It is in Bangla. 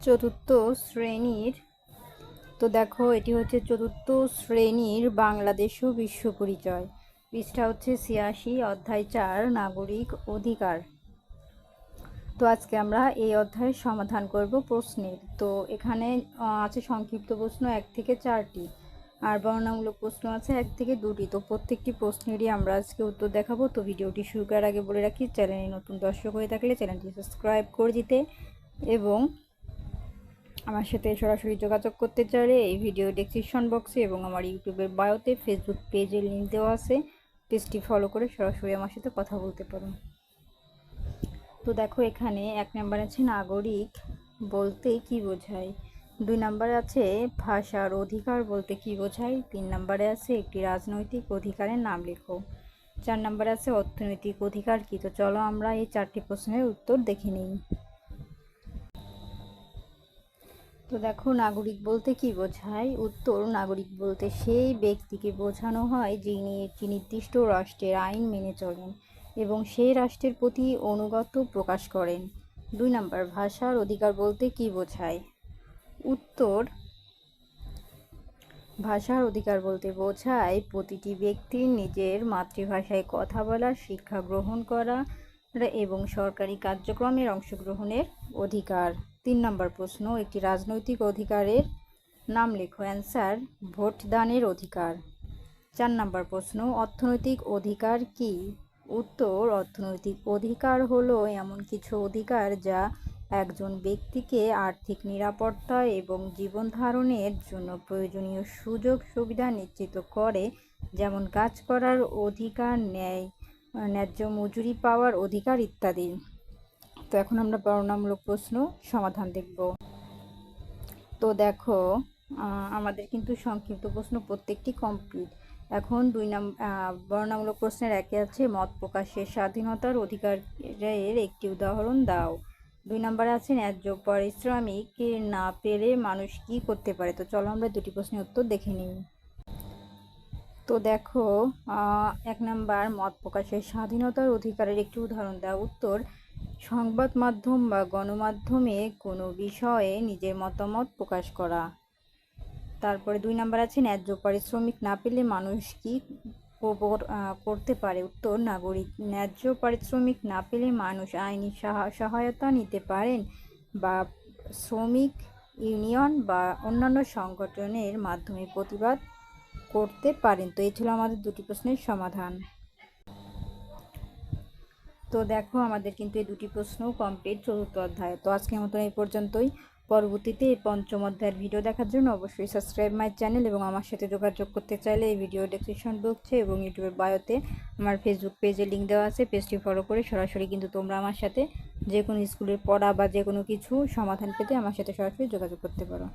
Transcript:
চতুর্থ শ্রেণির, তো দেখো এটি হচ্ছে চতুর্থ শ্রেণির বাংলাদেশ বিশ্ব পরিচয়। পৃষ্ঠা হচ্ছে ছিয়াশি, অধ্যায় চার, নাগরিক অধিকার। তো আজকে আমরা এই অধ্যায়ের সমাধান করব প্রশ্নের। তো এখানে আছে সংক্ষিপ্ত প্রশ্ন এক থেকে চারটি, আর বর্ণনামূলক প্রশ্ন আছে এক থেকে দুটি। তো প্রত্যেকটি প্রশ্নেরই আমরা আজকে উত্তর দেখাবো। তো ভিডিওটি শুরু করার আগে বলে রাখি, চ্যানেলে নতুন দর্শক হয়ে থাকলে চ্যানেলটি সাবস্ক্রাইব করে দিতে এবং আমার সাথে সরাসরি যোগাযোগ করতে চাইলে এই ভিডিও ডেসক্রিপশন বক্সে এবং আমার ইউটিউবের বায়োতে ফেসবুক পেজে লিঙ্ক দেওয়া আছে। পেজটি ফলো করে সরাসরি আমার সাথে কথা বলতে পারো। তো দেখো এখানে এক নাম্বার আছে নাগরিক বলতে কি বোঝায়? দুই নাম্বারে আছে ভাষার অধিকার বলতে কি বোঝায়? তিন নাম্বারে আছে একটি রাজনৈতিক অধিকারের নাম লেখো। চার নাম্বারে আছে অর্থনৈতিক অধিকার কি? তো চলো আমরা এই চারটি প্রশ্নের উত্তর দেখে নিই। তো দেখো, নাগরিক বলতে কি বোঝায়? উত্তর, নাগরিক বলতে সেই ব্যক্তিকে বোঝানো হয় যিনি একটি নির্দিষ্ট রাষ্ট্রের আইন মেনে চলেন এবং সেই রাষ্ট্রের প্রতি অনুগত প্রকাশ করেন। দুই নম্বর, ভাষার অধিকার বলতে কি বোঝায়? উত্তর, ভাষার অধিকার বলতে বোঝায় প্রতিটি ব্যক্তির নিজের মাতৃভাষায় কথা বলা শিক্ষা গ্রহণ করা এবং সরকারি কার্যক্রমের অংশগ্রহণের অধিকার। তিন নম্বর প্রশ্ন, একটি রাজনৈতিক অধিকারের নাম লেখো। অ্যান্সার, ভোটদানের অধিকার। চার নম্বর প্রশ্ন, অর্থনৈতিক অধিকার কি? উত্তর, অর্থনৈতিক অধিকার হলো এমন কিছু অধিকার যা একজন ব্যক্তিকে আর্থিক নিরাপত্তা এবং জীবন ধারণের জন্য প্রয়োজনীয় সুযোগ, সুবিধা নিশ্চিত করে। যেমন কাজ করার অধিকার, ন্যায়, ন্যায্য মজুরি পাওয়ার অধিকার ইত্যাদি। তো এখন আমরা বর্ণনামূলক প্রশ্ন সমাধান দেখব। তো দেখো আমাদের কিন্তু সংক্ষিপ্ত প্রশ্ন প্রত্যেকটি কমপ্লিট এখন দুই নাম আহ, বর্ণনামূলক প্রশ্নের একে আছে মত প্রকাশের স্বাধীনতার অধিকারের একটি উদাহরণ দাও। দুই নম্বরে আছে ন্যায্য পারিশ্রমিক না পেলে মানুষ কি করতে পারে? তো চলো আমরা দুটি প্রশ্নের উত্তর দেখে নিই। তো দেখো এক নাম্বার মত প্রকাশের স্বাধীনতার অধিকারের একটি উদাহরণ দেওয়া উত্তর সংবাদ মাধ্যম বা গণমাধ্যমে কোনো বিষয়ে নিজের মতামত প্রকাশ করা। তারপরে দুই নাম্বার আছে, ন্যায্য পারিশ্রমিক না পেলে মানুষ কি করতে পারে? উত্তর, নাগরিক, ন্যায্য পারিশ্রমিক না পেলে মানুষ আইনি সাহা- সহায়তা নিতে পারেন বা শ্রমিক ইউনিয়ন বা অন্যান্য সংগঠনের মাধ্যমে প্রতিবাদ করতে পারেন। তো এই ছিল আমাদের দুটি প্রশ্নের সমাধান। তো দেখো, আমাদের কিন্তু এই দুটি প্রশ্ন কমপ্লিট চতুর্থ অধ্যায়। তো আজকের মতন এই পর্যন্তই। পরবর্তীতে এই পঞ্চম অধ্যায়ের ভিডিও দেখার জন্য অবশ্যই সাবস্ক্রাইব মাই চ্যানেল এবং আমার সাথে যোগাযোগ করতে চাইলে এই ভিডিও ডেসক্রিপশন বক্সে এবং ইউটিউবের বায়োতে আমার ফেসবুক পেজে লিঙ্ক দেওয়া আছে। পেজটি ফলো করে সরাসরি কিন্তু তোমরা আমার সাথে যে কোনো স্কুলের পড়া বা যে কোনো কিছু সমাধান পেতে আমার সাথে সরাসরি যোগাযোগ করতে পারো।